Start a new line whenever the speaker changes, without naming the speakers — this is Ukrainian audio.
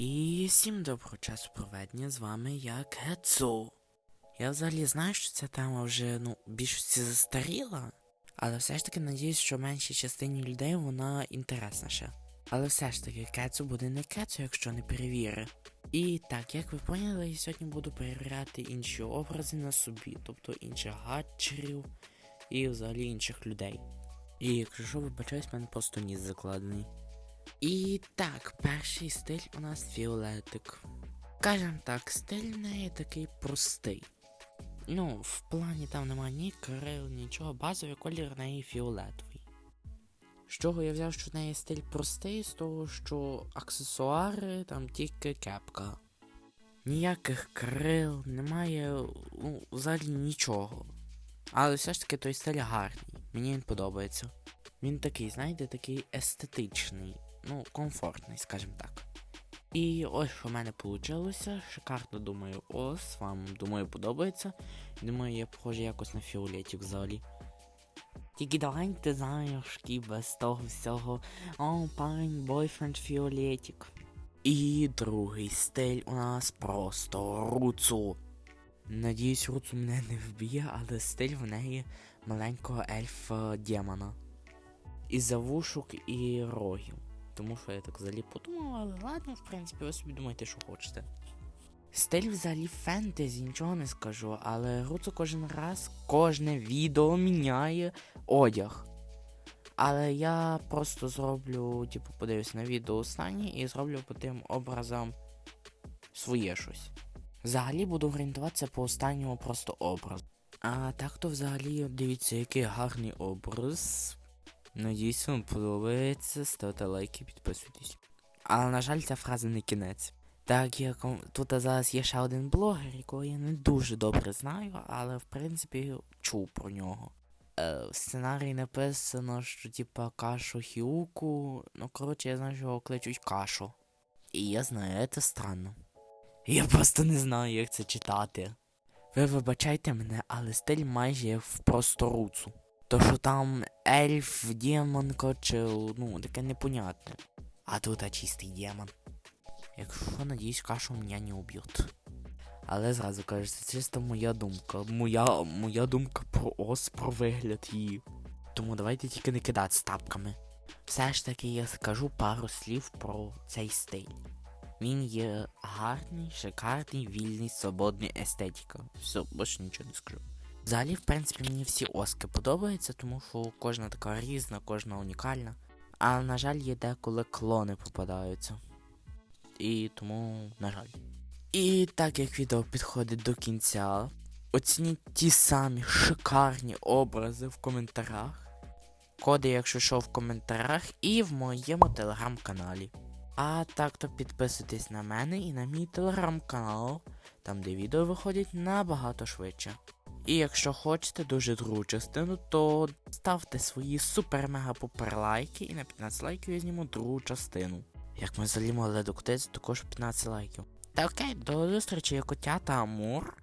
І всім доброго часу проведення, з вами я Кецу. Я взагалі знаю, що ця тема вже ну, більшості застаріла, але все ж таки надіюсь, що меншій частині людей вона інтересніша. Але все ж таки, Кецу буде не Кецу, якщо не перевіри. І так, як ви поняли, я сьогодні буду перевіряти інші образи на собі, тобто інших гаджерів і взагалі інших людей. І якщо що, вибачаюсь, в мене просто ніс закладений. І так, перший стиль у нас фіолетик. Скажем так, стиль в неї такий простий. Ну, в плані там немає ні крил, нічого, базовий колір в неї фіолетовий. З чого я взяв, що в неї стиль простий, з того, що аксесуари там тільки кепка. Ніяких крил, немає ну, взагалі нічого. Але все ж таки той стиль гарний. Мені він подобається. Він такий, знаєте, такий естетичний, ну, комфортний, скажімо так. І ось що в мене вийшло. Шикарно думаю, ось вам думаю подобається. Думаю, я похожий якось на фіолетик взагалі. Тільки давайте знайшки без того всього. О, парень, бойфренд фіолетик. І другий стиль у нас просто руцу. Надіюсь, руцу мене не вб'є, але стиль в неї маленького ельфа демона. І завушок, і рогів. Тому що я так взагалі подумав, але ладно, в принципі, ви собі думаєте, що хочете. Стиль взагалі фентезі, нічого не скажу, але Руцу кожен раз, кожне відео міняє одяг. Але я просто зроблю, типу, подивлюсь на відео останнє і зроблю по тим образам своє щось. Взагалі буду орієнтуватися по останньому просто образу. А так то взагалі дивіться, який гарний образ. Надіюсь, вам подобається. Ставте лайки, підписуйтесь. Але, на жаль, ця фраза не кінець. Так як тут зараз є ще один блогер, якого я не дуже добре знаю, але в принципі чув про нього. Е, в сценарії написано, що типа кашу хіуку. Ну, коротше, я знаю, що його кличуть кашу. І я знаю, це странно. Я просто не знаю, як це читати. Ви вибачайте мене, але стиль майже як в просторуцу. То що там ельф, демон, коротше, ну, таке непонятне. А тут а чистий демон. Якщо надіюсь, кашу мене не уб'ють. Але зразу кажу, це чисто моя думка. Моя, моя думка про ос, про вигляд її. Тому давайте тільки не кидати стапками. Все ж таки я скажу пару слів про цей стиль. Він є гарний, шикарний, вільний, свободний естетика. Все, більше нічого не скажу. Взагалі, в принципі, мені всі оски подобаються, тому що кожна така різна, кожна унікальна. Але, на жаль, є деколи клони попадаються. І тому, на жаль. І так як відео підходить до кінця, оцініть ті самі шикарні образи в коментарях. Коди, якщо що, в коментарях, і в моєму телеграм-каналі. А так то підписуйтесь на мене і на мій телеграм-канал, там де відео виходять набагато швидше. І якщо хочете дуже другу частину, то ставте свої супер-мега-пупер лайки і на 15 лайків я зніму другу частину. Як ми залімали до котець, також 15 лайків. Та окей, до зустрічі, котята Амур.